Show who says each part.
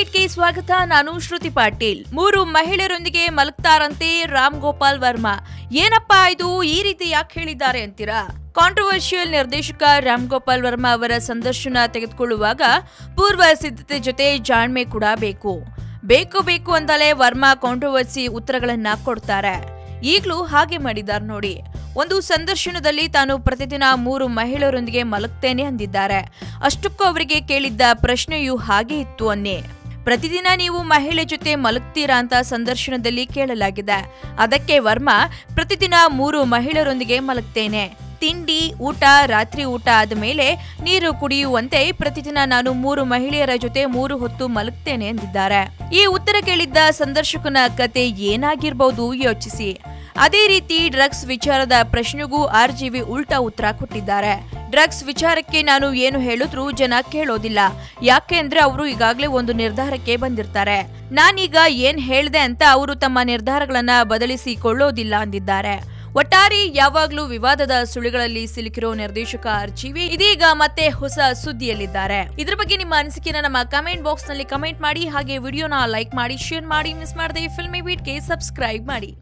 Speaker 1: ಬೀಟ್ಗೆ ಸ್ವಾಗತ, ನಾನು ಶ್ರುತಿ ಪಾಟೀಲ್. ಮೂರು ಮಹಿಳೆಯರೊಂದಿಗೆ ಮಲಗ್ತಾರಂತೆ ರಾಮ್ ಗೋಪಾಲ್ ವರ್ಮಾ. ಏನಪ್ಪಾ ಇದು? ಈ ರೀತಿ ಯಾಕೆ ಹೇಳಿದ್ದಾರೆ ಅಂತೀರಾ? ಕಾಂಟ್ರವರ್ಷಿಯಲ್ ನಿರ್ದೇಶಕ ರಾಮ್ ಗೋಪಾಲ್ ವರ್ಮಾ ಅವರ ಸಂದರ್ಶನ ತೆಗೆದುಕೊಳ್ಳುವಾಗ ಪೂರ್ವ ಸಿದ್ಧತೆ ಜೊತೆ ಜಾಣ್ಮೆ ಕೂಡ ಬೇಕು. ಬೇಕು ಬೇಕು ಅಂತಲೇ ವರ್ಮಾ ಕಾಂಟ್ರವರ್ಸಿ ಉತ್ತರಗಳನ್ನ ಕೊಡ್ತಾರೆ. ಈಗಲೂ ಹಾಗೆ ಮಾಡಿದ್ದಾರೆ ನೋಡಿ. ಒಂದು ಸಂದರ್ಶನದಲ್ಲಿ ತಾನು ಪ್ರತಿದಿನ ಮೂರು ಮಹಿಳೆಯರೊಂದಿಗೆ ಮಲಗ್ತೇನೆ ಅಂದಿದ್ದಾರೆ. ಅಷ್ಟಕ್ಕೂ ಅವರಿಗೆ ಕೇಳಿದ್ದ ಪ್ರಶ್ನೆಯೂ ಹಾಗೆ ಇತ್ತು ಅನ್ನೇ. ಪ್ರತಿದಿನ ನೀವು ಮಹಿಳೆ ಜೊತೆ ಮಲಗ್ತೀರಾ ಅಂತ ಸಂದರ್ಶನದಲ್ಲಿ ಕೇಳಲಾಗಿದೆ. ಅದಕ್ಕೆ ವರ್ಮಾ, ಪ್ರತಿದಿನ ಮೂರು ಮಹಿಳೆಯರೊಂದಿಗೆ ಮಲಗ್ತೇನೆ. ತಿಂಡಿ, ಊಟ, ರಾತ್ರಿ ಊಟ ಆದ ಮೇಲೆ ನೀರು ಕುಡಿಯುವಂತೆ ಪ್ರತಿದಿನ ನಾನು ಮೂರು ಮಹಿಳೆಯರ ಜೊತೆ ಮೂರು ಹೊತ್ತು ಮಲಗ್ತೇನೆ ಎಂದಿದ್ದಾರೆ. ಈ ಉತ್ತರ ಕೇಳಿದ್ದ ಸಂದರ್ಶಕನ ಕತೆ ಏನಾಗಿರ್ಬೋದು ಯೋಚಿಸಿ. ಅದೇ ರೀತಿ ಡ್ರಗ್ಸ್ ವಿಚಾರದ ಪ್ರಶ್ನೆಗೂ ಆರ್ಜಿವಿ ಉಲ್ಟಾ ಉತ್ತರ ಕೊಟ್ಟಿದ್ದಾರೆ. ಡ್ರಗ್ಸ್ ವಿಚಾರಕ್ಕೆ ನಾನು ಏನು ಹೇಳಿದ್ರು ಜನ ಕೇಳೋದಿಲ್ಲ. ಯಾಕೆ ಅಂದ್ರೆ ಅವರು ಈಗಾಗಲೇ ಒಂದು ನಿರ್ಧಾರಕ್ಕೆ ಬಂದಿರ್ತಾರೆ. ನಾನೀಗ ಏನ್ ಹೇಳಿದೆ ಅಂತ ಅವರು ತಮ್ಮ ನಿರ್ಧಾರಗಳನ್ನ ಬದಲಿಸಿಕೊಳ್ಳೋದಿಲ್ಲ ಅಂದಿದ್ದಾರೆ. ಒಟ್ಟಾರೆ ಯಾವಾಗಲೂ ವಿವಾದದ ಸುಳಿಗಳಲ್ಲಿ ಸಿಲುಕಿರೋ ನಿರ್ದೇಶಕ ಆರ್ಜಿವಿ ಇದೀಗ ಮತ್ತೆ ಹೊಸ ಸುದ್ದಿಯಲ್ಲಿದ್ದಾರೆ. ಇದ್ರ ಬಗ್ಗೆ ನಿಮ್ಮ ಅನಿಸಿಕೆನ ನಮ್ಮ ಕಮೆಂಟ್ ಬಾಕ್ಸ್ನಲ್ಲಿ ಕಮೆಂಟ್ ಮಾಡಿ, ಹಾಗೆ ವಿಡಿಯೋನ ಲೈಕ್ ಮಾಡಿ, ಶೇರ್ ಮಾಡಿ, ಮಿಸ್ ಮಾಡದೆ ಫಿಲ್ಮಿ ಬೀಟ್ಗೆ ಸಬ್ಸ್ಕ್ರೈಬ್ ಮಾಡಿ.